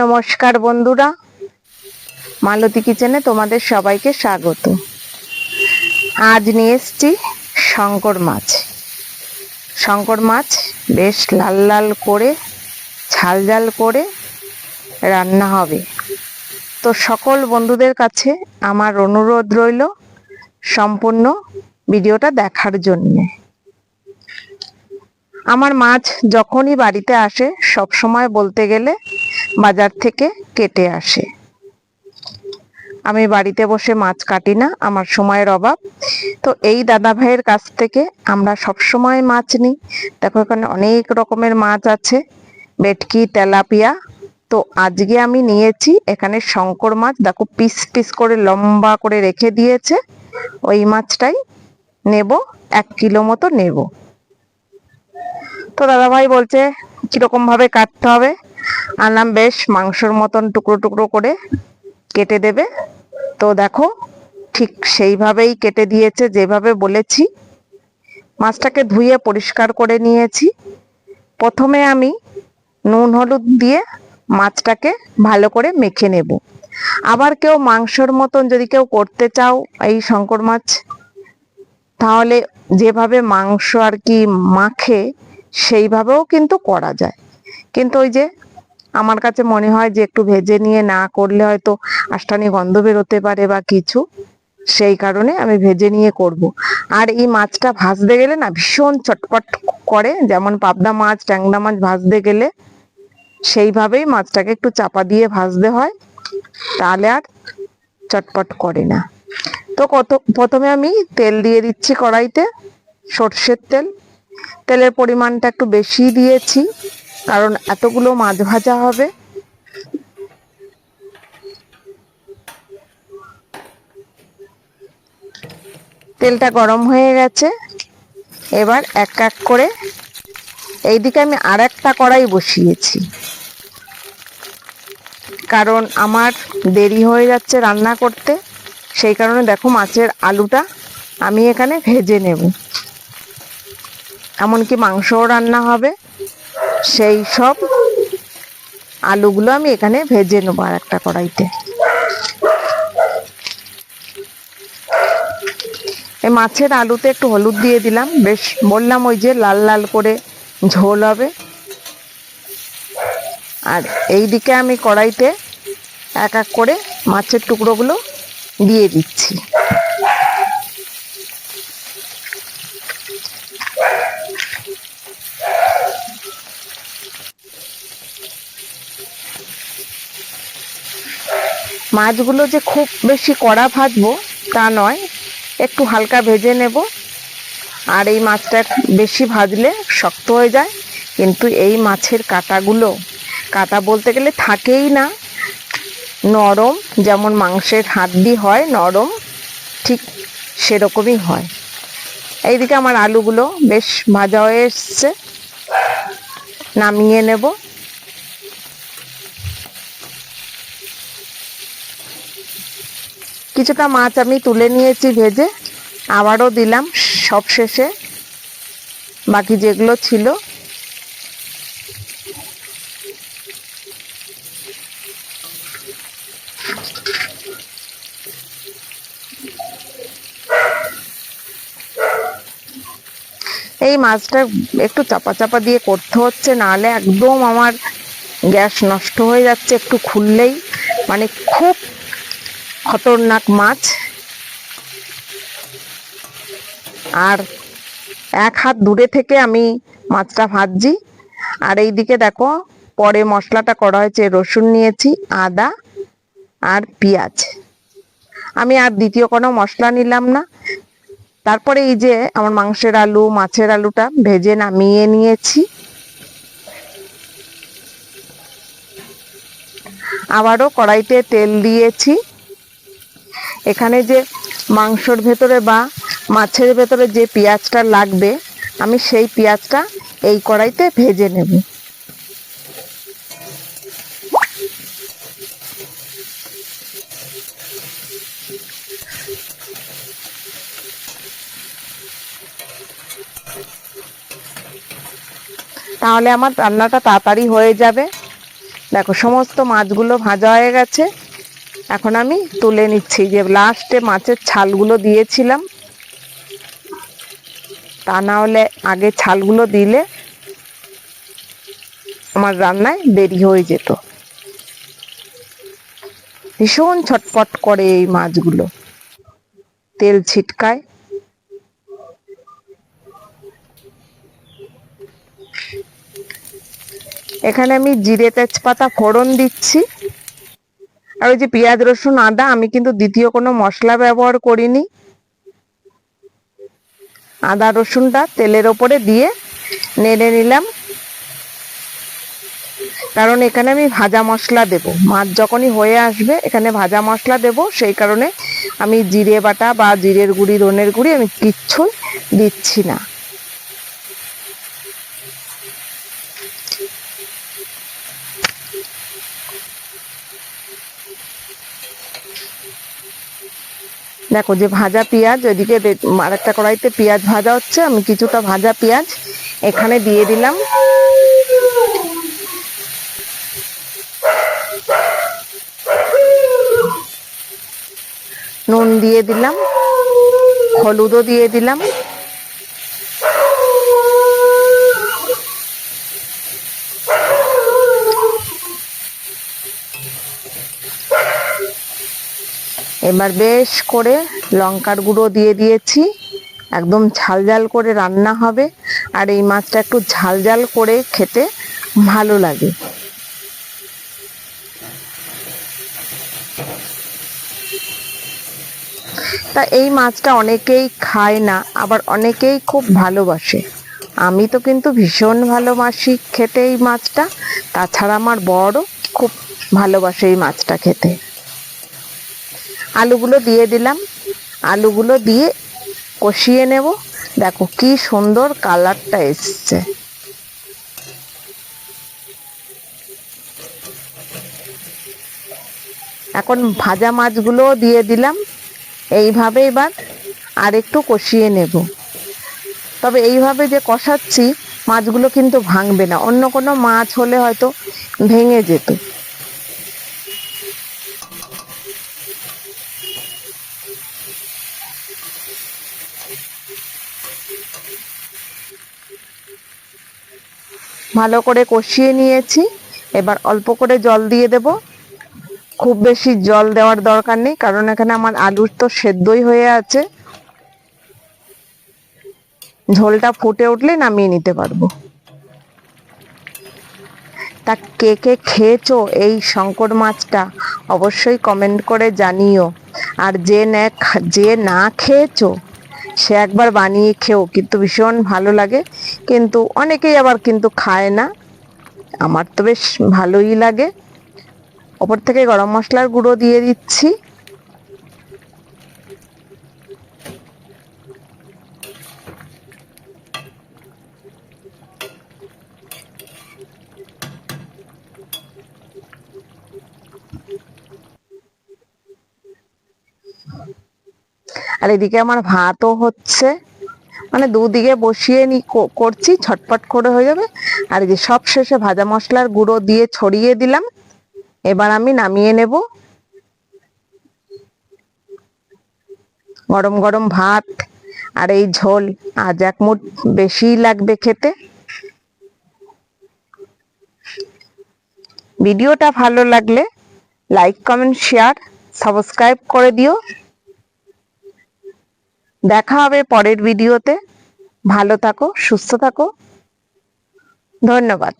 নমস্কার বন্ধুরা, মালতী কিচেনে তোমাদের সবাইকে স্বাগত। আজ নিয়ে এসছি শঙ্কর মাছ। শঙ্কর মাছ বেশ লাল লাল করে, ঝাল ঝাল করে রান্না হবে। তো সকল বন্ধুদের কাছে আমার অনুরোধ রইল সম্পূর্ণ ভিডিওটা দেখার জন্যে। আমার মাছ যখনই বাড়িতে আসে, সব সময় বলতে গেলে বাজার থেকে কেটে আসে। আমি বাড়িতে বসে মাছ কাটি না, আমার সময়ের অভাব। তো এই দাদা ভাইয়ের কাছ থেকে আমরা সব সময় মাছ নিই। দেখো, এখানে অনেক রকমের মাছ আছে। ভেটকি, তেলাপিয়া। তো আজকে আমি নিয়েছি এখানে শঙ্কর মাছ। দেখো, পিস পিস করে লম্বা করে রেখে দিয়েছে। ওই মাছটাই নেব, এক কিলো মতো নেব। তো দাদাভাই বলছে, কীরকম ভাবে কাটতে হবে? আনলাম বেশ মাংসর মতন টুকরো টুকরো করে কেটে দেবে। তো দেখো, ঠিক সেইভাবেই কেটে দিয়েছে, যেভাবে বলেছি। মাছটাকে ধুয়ে পরিষ্কার করে নিয়েছি। প্রথমে আমি নুন হলুদ দিয়ে মাছটাকে ভালো করে মেখে নেব। আবার কেউ মাংসর মতন যদি কেউ করতে চাও এই শঙ্কর মাছ, তাহলে যেভাবে মাংস আর কি মাখে সেইভাবেও কিন্তু করা যায়। কিন্তু ওই যে আমার কাছে মনে হয় যে একটু ভেজে নিয়ে না করলে হয়তো আষ্টানি গন্ধ বেরোতে পারে বা কিছু, সেই কারণে আমি ভেজে নিয়ে করব। আর এই মাছটা ভাজতে গেলে না ভীষণ চটপট করে, যেমন পাবদা মাছ, ট্যাংরা মাছ ভাজতে গেলে সেইভাবেই মাছটাকে একটু চাপা দিয়ে ভাজতে হয়, তাহলে আর চটপট করে না। তো কত প্রথমে আমি তেল দিয়ে দিচ্ছি কড়াইতে, সর্ষের তেল তেলের পরিমাণটা একটু বেশি দিয়েছি, কারণ এতগুলো মাছ ভাজা হবে। তেলটা গরম হয়ে গেছে। এবার এক এক করে এইদিকে আমি আর একটা কড়াই বসিয়েছি। কারণ আমার দেরি হয়ে যাচ্ছে রান্না করতে, সেই কারণে দেখো মাছের আলুটা আমি এখানে ভেজে নেব। এমনকি মাংসও রান্না হবে। সেই সব আলুগুলো আমি এখানে ভেজে নেব আর একটা কড়াইতে। এই মাছের আলুতে একটু হলুদ দিয়ে দিলাম। বেশ বললাম ওই যে লাল লাল করে ঝোল হবে। আর এই দিকে আমি কড়াইতে এক এক করে মাছের টুকরোগুলো দিয়ে দিচ্ছি। মাছগুলো যে খুব বেশি কড়া ভাজবো তা নয়, একটু হালকা ভেজে নেব। আর এই মাছটা বেশি ভাজলে শক্ত হয়ে যায়, কিন্তু এই মাছের কাটাগুলো, কাটা বলতে গেলে থাকেই না। নরম, যেমন মাংসের হাড্ডি হয় নরম, ঠিক সেরকমই হয়। এইদিকে আমার আলুগুলো বেশ ভাজা হয়ে এসছে। নামিয়ে নেব। কিছুটা মাছ আমি তুলে নিয়েছি ভেজে, আবারও দিলাম সব শেষে। বাকি যেগুলো ছিল, এই মাছটা একটু চাপা চাপা দিয়ে করতে হচ্ছে, নাহলে একদম আমার গ্যাস নষ্ট হয়ে যাচ্ছে একটু খুললেই। মানে খুব খতরনাক মাছ। আর এক হাত দূরে থেকে আমি মাছটা ভাজছি। আর এই দিকে দেখো, পরে মশলাটা করা হয়েছে, রসুন নিয়েছি, আদা আর পেঁয়াজ। আমি আর দ্বিতীয় কোনো মশলা নিলাম না। তারপরে এই যে আমার মাংসের আলু, মাছের আলুটা ভেজে নামিয়ে নিয়েছি। আবারও কড়াইতে তেল দিয়েছি। এখানে যে মাংসর ভেতরে বা মাছের ভেতরে যে পেঁয়াজটা লাগবে, আমি সেই পেঁয়াজটা এই কড়াইতে ভেজে নেব। তাহলে আমার রান্নাটা তাড়াতাড়ি হয়ে যাবে। দেখো, সমস্ত মাছগুলো ভাজা হয়ে গেছে। এখন আমি তুলে নিচ্ছি যে লাস্টে মাছের ছালগুলো দিয়েছিলাম। তা না হলে আগে ছালগুলো দিলে আমার রান্নায় দেরি হয়ে যেত। ভীষণ ছটপট করে এই মাছগুলো। তেল ছিটকায়। এখানে আমি জিরে তেজপাতা ফোড়ন দিচ্ছি। আর ওই যে পেঁয়াজ, রসুন, আদা, আমি কিন্তু দ্বিতীয় কোনো মশলা ব্যবহার করিনি। আদা, রসুনটা তেলের ওপরে দিয়ে নেড়ে নিলাম। কারণ এখানে আমি ভাজা মশলা দেব। মাছ যখনই হয়ে আসবে, এখানে ভাজা মশলা দেব। সেই কারণে আমি জিরে বাটা বা জিরের গুঁড়ি, ধনের গুঁড়ি আমি কিচ্ছুই দিচ্ছি না। দেখো যে ভাজা পেঁয়াজ ওইদিকে আর একটা কড়াইতে পেঁয়াজ ভাজা হচ্ছে, আমি কিছুটা ভাজা পেঁয়াজ এখানে দিয়ে দিলাম। নুন দিয়ে দিলাম, হলুদও দিয়ে দিলাম। এবার বেশ করে লঙ্কার গুঁড়ো দিয়ে দিয়েছি। একদম ঝাল ঝাল করে রান্না হবে। আর এই মাছটা একটু ঝাল ঝাল করে খেতে ভালো লাগে। তা এই মাছটা অনেকেই খায় না, আবার অনেকেই খুব ভালোবাসে। আমি তো কিন্তু ভীষণ ভালোবাসি খেতে এই মাছটা। তাছাড়া আমার বড়ও খুব ভালোবাসে এই মাছটা খেতে। আলুগুলো দিয়ে দিলাম। আলুগুলো দিয়ে কষিয়ে নেব। দেখো কি সুন্দর কালারটা এসছে। এখন ভাজা মাছগুলোও দিয়ে দিলাম। এইভাবে এবার আর একটু কষিয়ে নেব। তবে এইভাবে যে কষাচ্ছি, মাছগুলো কিন্তু ভাঙবে না। অন্য কোনো মাছ হলে হয়তো ভেঙে যেত। ভালো করে কষিয়ে নিয়েছি। এবার অল্প করে জল দিয়ে দেব। খুব বেশি জল দেওয়ার দরকার নেই, কারণ এখানে আমার আলুর তো সেদ্ধই হয়ে আছে। ঝোলটা ফুটে উঠলে নামিয়ে নিতে পারব। তা কে কে খেয়েছো এই শঙ্কর মাছটা? অবশ্যই কমেন্ট করে জানিও। আর যে না যে না খেয়েছো সে একবার বানিয়ে খেও কিন্তু ভীষণ ভালো লাগে। কিন্তু অনেকেই আবার কিন্তু খায় না। আমার তো বেশ ভালোই লাগে। ওপর থেকে গরম মশলার গুঁড়ো দিয়ে দিচ্ছি। আর এদিকে আমার ভাতও হচ্ছে। মানে দুদিকে বসিয়ে নি করছি, ছটপট করে হয়ে যাবে। আর এই যে সব শেষে ভাজা মশলার গুঁড়ো দিয়ে ছড়িয়ে দিলাম। এবার আমি নামিয়ে নেব। গরম গরম ভাত আর এই ঝোল, আজ এক মুঠ বেশিই লাগবে খেতে। ভিডিওটা ভালো লাগলে লাইক, কমেন্ট, শেয়ার, সাবস্ক্রাইব করে দিও। দেখা হবে পরের ভিডিওতে ভালো থাকো সুস্থ থাকো। ধন্যবাদ।